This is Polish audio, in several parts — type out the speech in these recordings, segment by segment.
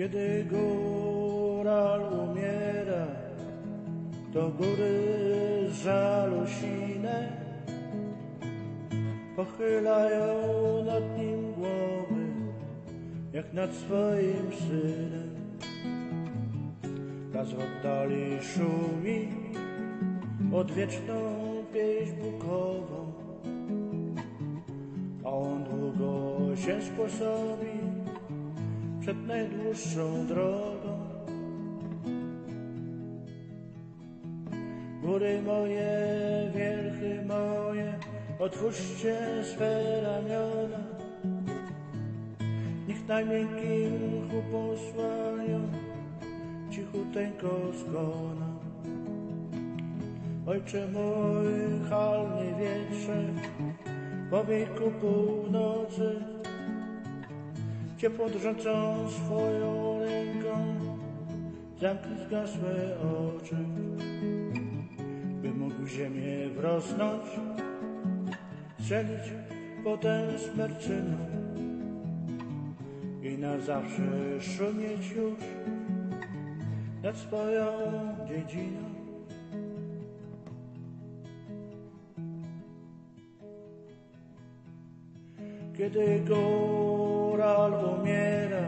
Kiedy góral umiera, to góry żalu sine pochylają nad nim głowy, jak nad swoim synem. Raz w oddali szumi odwieczną pieśń bukową, a on długo się sposobi przed najdłuższą drogą. Góry moje, wierchy moje, otwórzcie swe ramiona. Niech na miękkim mchu posłają cichuteńko zgona. Ojcze mój, halny wietrze, po wieku północy, ciepło drżącą swoją ręką, zamknij zgasłe oczy, by mógł ziemię wrosnąć, strzelić potem smerczyną i na zawsze szumieć już nad swoją dziedziną. Kiedy góral umiera,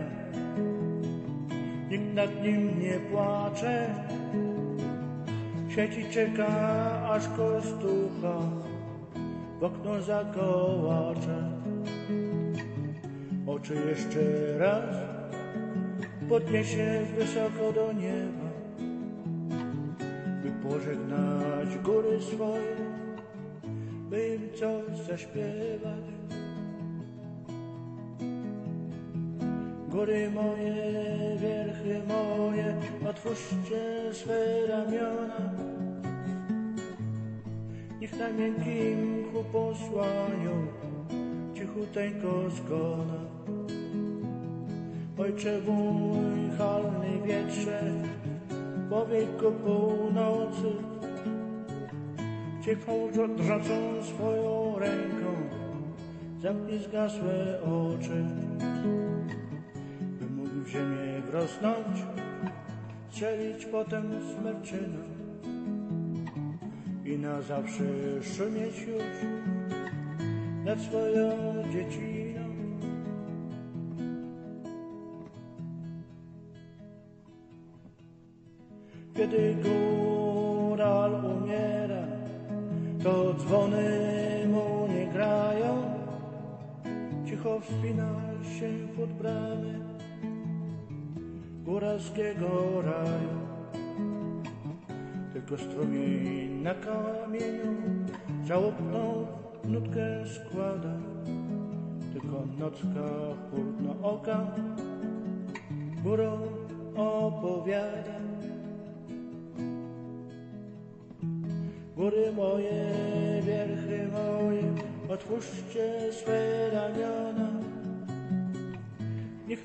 nikt nad nim nie płacze, siedzi czeka, aż kostucha w okno zakołacze. Oczy jeszcze raz podniesie wysoko do nieba, by pożegnać góry swoje, by im coś zaśpiewać. Góry moje, wierchy moje, otwórzcie swe ramiona. Niech na miękkim mchu posłają cichuteńko zgona. Ojcze mój, halny wietrze, po wieku północy, ciepłą drżącą swoją ręką, zamknij zgasłe oczy, ziemię wrosnąć, strzelić potem smerczyną i na zawsze szumieć już nad swoją dzieciną. Kiedy góral umiera, to dzwony mu nie grają. Cicho wspina się pod bramy góralskiego raju. Tylko strumień na kamieniu żałobną nutkę składa. Tylko nocka chłodno oka górą opowiada. Góry moje, wierchy moje, otwórzcie swe ramiona.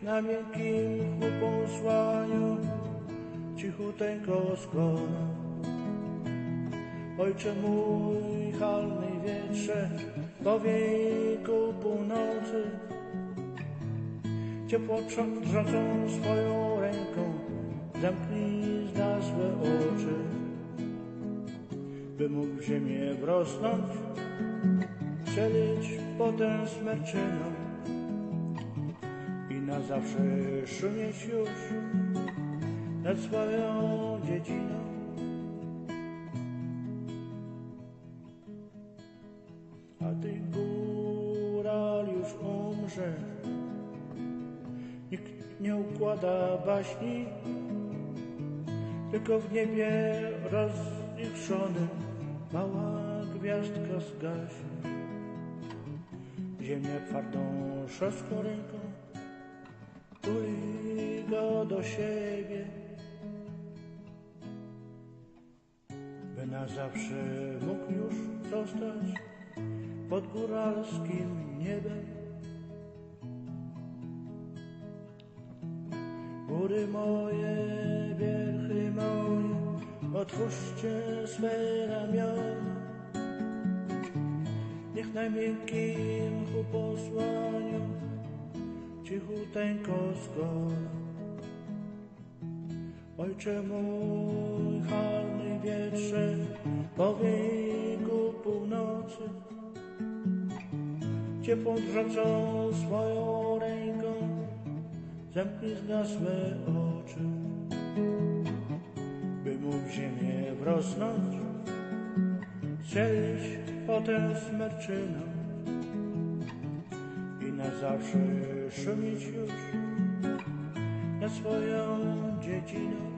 Na miękkim posłają cichuteńko skona. Ojcze mój, halny wietrze, po wieku północy, ciepło drżącą swoją ręką, zamknij zgasłe oczy by mógł w ziemię wrosnąć, strzelić potem smerczyną na zawsze szumieć już nad swoją dziedziną. A ty góral już umrze, nikt nie układa baśni, tylko w niebie rozjutrzonym mała gwiazdka zgaśnie. Ziemia twardą szorstką ręką tuli go do siebie, by na zawsze mógł już zostać pod góralskim niebem. Góry moje, wierchy moje, otwórzcie swe ramiona. Niech na miękkim cichuteńko skoro Ojcze mój, halny wietrze, po wieku północy, ciepłą drżącą swoją ręką, zamknij zgasłe oczy, by mógł w ziemię wrosnąć, strzelić potem smerczyną na zawsze szumieć już nad swoją dziedziną.